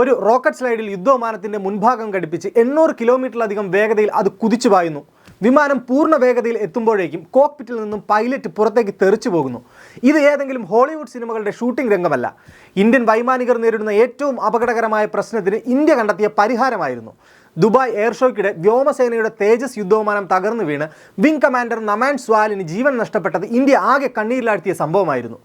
ഒരു റോക്കറ്റ് സ്ലൈഡിൽ യുദ്ധവിമാനത്തിന്റെ മുൻഭാഗം ഘടിപ്പിച്ച് എണ്ണൂറ് കിലോമീറ്ററിലധികം വേഗതയിൽ അത് കുതിച്ചു പായുന്നു. വിമാനം പൂർണ വേഗതയിൽ എത്തുമ്പോഴേക്കും കോക്പിറ്റിൽ നിന്നും പൈലറ്റ് പുറത്തേക്ക് തെറിച്ചു പോകുന്നു. ഇത് ഏതെങ്കിലും ഹോളിവുഡ് സിനിമകളുടെ ഷൂട്ടിംഗ് രംഗമല്ല. ഇന്ത്യൻ വൈമാനികർ നേരിടുന്ന ഏറ്റവും അപകടകരമായ പ്രശ്നത്തിന് ഇന്ത്യ കണ്ടെത്തിയ പരിഹാരമായിരുന്നു. ദുബായ് എയർ ഷോയ്ക്കിടെ വ്യോമസേനയുടെ തേജസ് യുദ്ധവിമാനം തകർന്നു വീണ് വിംഗ് കമാൻഡർ നമാൻ സ്വാലിന് ജീവൻ നഷ്ടപ്പെട്ടത് ഇന്ത്യ ആകെ കണ്ണീരിലാഴ്ത്തിയ സംഭവമായിരുന്നു.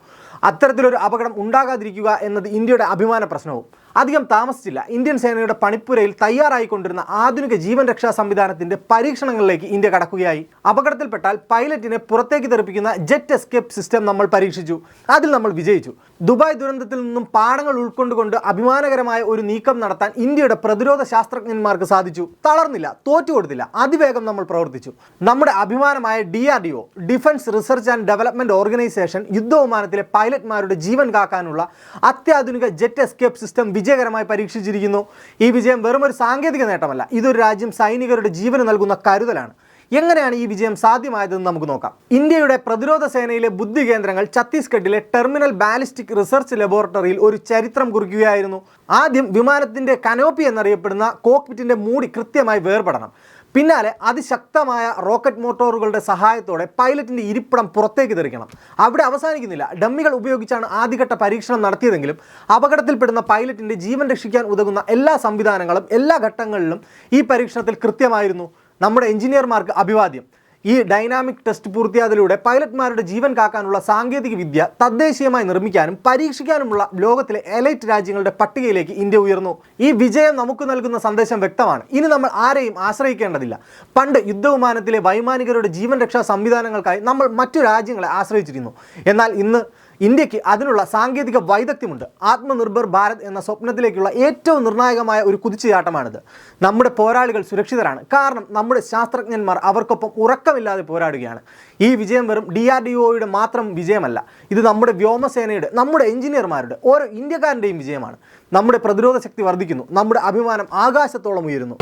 അത്തരത്തിലൊരു അപകടം ഉണ്ടാകാതിരിക്കുക എന്നത് ഇന്ത്യയുടെ അഭിമാന പ്രശ്നവും. അധികം താമസിച്ചില്ല. ഇന്ത്യൻ സേനയുടെ പണിപ്പുരയിൽ തയ്യാറായിക്കൊണ്ടിരുന്ന ആധുനിക ജീവൻ രക്ഷാ സംവിധാനത്തിന്റെ പരീക്ഷണങ്ങളിലേക്ക് ഇന്ത്യ കടക്കുകയായി. അപകടത്തിൽപ്പെട്ടാൽ പൈലറ്റിനെ പുറത്തേക്ക് തെറിപ്പിക്കുന്ന ജെറ്റ് എസ്കേപ്പ് സിസ്റ്റം നമ്മൾ പരീക്ഷിച്ചു. അതിൽ നമ്മൾ വിജയിച്ചു. ദുബായ് ദുരന്തത്തിൽ നിന്നും പാഠങ്ങൾ ഉൾക്കൊണ്ടുകൊണ്ട് അഭിമാനകരമായ ഒരു നീക്കം നടത്താൻ ഇന്ത്യയുടെ പ്രതിരോധ ശാസ്ത്രജ്ഞന്മാർക്ക് സാധിച്ചു. തളർന്നില്ല തോറ്റുകൊടുത്തില്ല അതിവേഗം നമ്മൾ പ്രവർത്തിച്ചു. നമ്മുടെ അഭിമാനമായ D R D O defence research and development organisation യുദ്ധവിമാനത്തിലെ പൈലറ്റ്മാരുടെ ജീവൻ കാക്കാനുള്ള അത്യാധുനിക ജെറ്റ് എസ്കേപ്പ് സിസ്റ്റം വിജയകരമായി പരീക്ഷിച്ചിരിക്കുന്നു. ഈ വിജയം വെറും ഒരു സാങ്കേതിക നേട്ടമല്ല ഇതൊരു രാജ്യം സൈനികരുടെ ജീവന് നൽകുന്ന കരുതലാണ്. എങ്ങനെയാണ് ഈ വിജയം സാധ്യമായതെന്ന് നമുക്ക് നോക്കാം. ഇന്ത്യയുടെ പ്രതിരോധ സേനയിലെ ബുദ്ധി കേന്ദ്രങ്ങൾ ഛത്തീസ്ഗഡിലെ ടെർമിനൽ ബാലിസ്റ്റിക് റിസർച്ച് ലബോറട്ടറിയിൽ ഒരു ചരിത്രം കുറിക്കുകയായിരുന്നു. ആദ്യം വിമാനത്തിന്റെ കനോപ്പി എന്നറിയപ്പെടുന്ന കോക്പിറ്റിന്റെ മൂടി കൃത്യമായി വേർപെടണം. പിന്നാലെ അതിശക്തമായ റോക്കറ്റ് മോട്ടോറുകളുടെ സഹായത്തോടെ പൈലറ്റിന്റെ ഇരിപ്പിടം പുറത്തേക്ക് തെറിക്കണം. അവിടെ അവസാനിക്കുന്നില്ല. ഡമ്മികൾ ഉപയോഗിച്ചാണ് ആദ്യഘട്ട പരീക്ഷണം നടത്തിയതെങ്കിലും അപകടത്തിൽപ്പെടുന്ന പൈലറ്റിന്റെ ജീവൻ രക്ഷിക്കാൻ ഉതകുന്ന എല്ലാ സംവിധാനങ്ങളും എല്ലാ ഘട്ടങ്ങളിലും ഈ പരീക്ഷണത്തിൽ കൃത്യമായിരുന്നു. നമ്മുടെ എഞ്ചിനീയർമാർക്ക് അഭിവാദ്യം. ഈ ഡൈനാമിക് ടെസ്റ്റ് പൂർത്തിയാതിലൂടെ പൈലറ്റ്മാരുടെ ജീവൻ കാക്കാനുള്ള സാങ്കേതിക വിദ്യ തദ്ദേശീയമായി നിർമ്മിക്കാനും പരീക്ഷിക്കാനുമുള്ള ലോകത്തിലെ എലൈറ്റ് രാജ്യങ്ങളുടെ പട്ടികയിലേക്ക് ഇന്ത്യ ഉയർന്നു. ഈ വിജയം നമുക്ക് നൽകുന്ന സന്ദേശം വ്യക്തമാണ്. ഇനി നമ്മൾ ആരെയും ആശ്രയിക്കേണ്ടതില്ല. പണ്ട് യുദ്ധവിമാനത്തിലെ വൈമാനികരുടെ ജീവൻ രക്ഷാ സംവിധാനങ്ങൾക്കായി നമ്മൾ മറ്റു രാജ്യങ്ങളെ ആശ്രയിച്ചിരുന്നു. എന്നാൽ ഇന്ന് ഇന്ത്യയ്ക്ക് അതിനുള്ള സാങ്കേതിക വൈദഗ്ധ്യമുണ്ട്. ആത്മനിർഭർ ഭാരത് എന്ന സ്വപ്നത്തിലേക്കുള്ള ഏറ്റവും നിർണായകമായ ഒരു കുതിച്ചുചാട്ടമാണിത്. നമ്മുടെ പോരാളികൾ സുരക്ഷിതരാണ്. കാരണം നമ്മുടെ ശാസ്ത്രജ്ഞന്മാർ അവർക്കൊപ്പം ഉറക്കമില്ലാതെ പോരാടുകയാണ്. ഈ വിജയം വെറും ഡി ആർ ഡി ഒയുടെ മാത്രം വിജയമല്ല. ഇത് നമ്മുടെ വ്യോമസേനയുടെ നമ്മുടെ എഞ്ചിനീയർമാരുടെ ഓരോ ഇന്ത്യക്കാരന്റെയും വിജയമാണ്. നമ്മുടെ പ്രതിരോധ ശക്തി വർദ്ധിക്കുന്നു. നമ്മുടെ അഭിമാനം ആകാശത്തോളം ഉയരുന്നു.